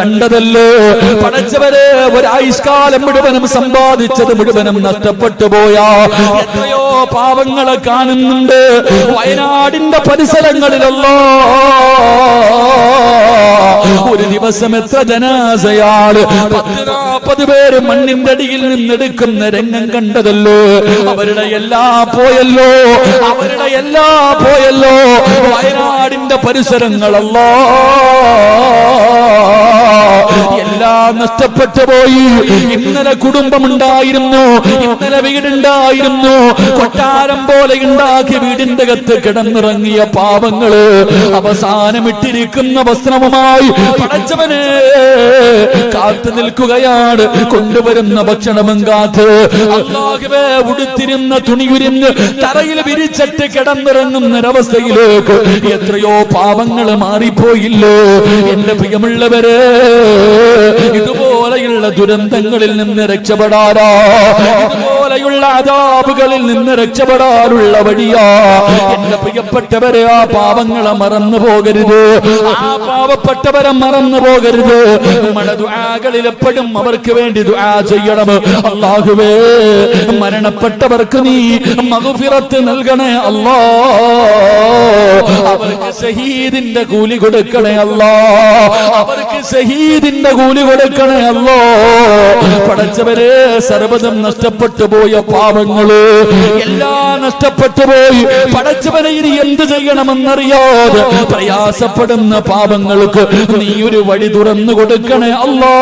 കണ്ടതല്ലോ. പടച്ചവരെ ഒരായുഷ്കാലം മുഴുവനും സമ്പാദിച്ചത് മുഴുവനും നഷ്ടപ്പെട്ടു പോയാ. എത്രയോ പാവങ്ങളെ കാണുന്നുണ്ട്. വയനാടിന്റെ പരിസരങ്ങളിലല്ലോ. ഒരു ദിവസം എത്ര ജനാസയാൾ നാൽപ്പത് പേര് മണ്ണിന്റെ അടിയിൽ നിന്നെടുക്കുന്ന രംഗം കണ്ടതല്ലോ. അവരുടെ എല്ലാ പോയല്ലോ. അവരുടെ എല്ലാ പോയല്ലോ. വയനാടിന്റെ പരിസരങ്ങളല്ലോ. എല്ലാം നഷ്ടപ്പെട്ടു പോയി. ഇന്നലെ കുടുംബമുണ്ടായിരുന്നു ഇന്നലെ വീടുണ്ടായിരുന്നു കൊട്ടാരം പോലെ ഉണ്ടാക്കി വീടിന്റെ അകത്ത് കിടന്നിറങ്ങിയ പാവങ്ങൾ അവസാനം ഇട്ടിരിക്കുന്ന വസ്ത്രവുമായി പടച്ചവന് കാത്തു നിൽക്കുകയാണ്. കൊണ്ടുവരുന്ന ഭക്ഷണവും കാത്ത് അള്ളാഹുവേ ഉടുത്തിരുന്ന തുണിയുരിഞ്ഞ് തറയിൽ വിരിച്ചിട്ട് കിടന്നിറങ്ങുന്നൊരവസ്ഥയിലേക്ക് എത്രയോ പാവങ്ങൾ മാറിപ്പോയില്ലേ. എന്റെ പ്രിയമുള്ളവര് ഇതുപോലെയുള്ള ദുരന്തങ്ങളിൽ നിന്ന് രക്ഷപ്പെടാനാ. ഇതുപോലെയുള്ള അതാപുകളിൽ നിന്ന് രക്ഷപ്പെടാനുള്ള വഴിയാ. എന്റെ പ്രിയപ്പെട്ടവരെ ആ പാവങ്ങളെ മറന്നു പോകരുത്. ആ പാവപ്പെട്ടവരെ മറന്നു പോകരുത്. നമ്മുടെ ദുആകളിൽ അവർക്ക് വേണ്ടി ദുആ ചെയ്യണം. അള്ളാഹുവേ മരണപ്പെട്ടവർക്ക് നീ മകുഫിറത്ത് നൽകണേ അല്ലാ. അവർക്ക് ഷഹീദിന്റെ കൂലി കൊടുക്കണേ അല്ലോ. അവർക്ക് ഷഹീദിന്റെ കൂലി കൊടുക്കണേ അല്ലോ. പടച്ചവരെ സർവതം നഷ്ടപ്പെട്ടു പോയ പാവങ്ങൾ എല്ലാം നഷ്ടപ്പെട്ടു പോയി. പടച്ചവനെ ഇനി എന്ത് ചെയ്യണമെന്നറിയാതെ പ്രയാസപ്പെടുന്ന പാവങ്ങൾക്ക് നീ ഒരു വഴി തുറന്നു കൊടുക്കണേ അല്ലോ.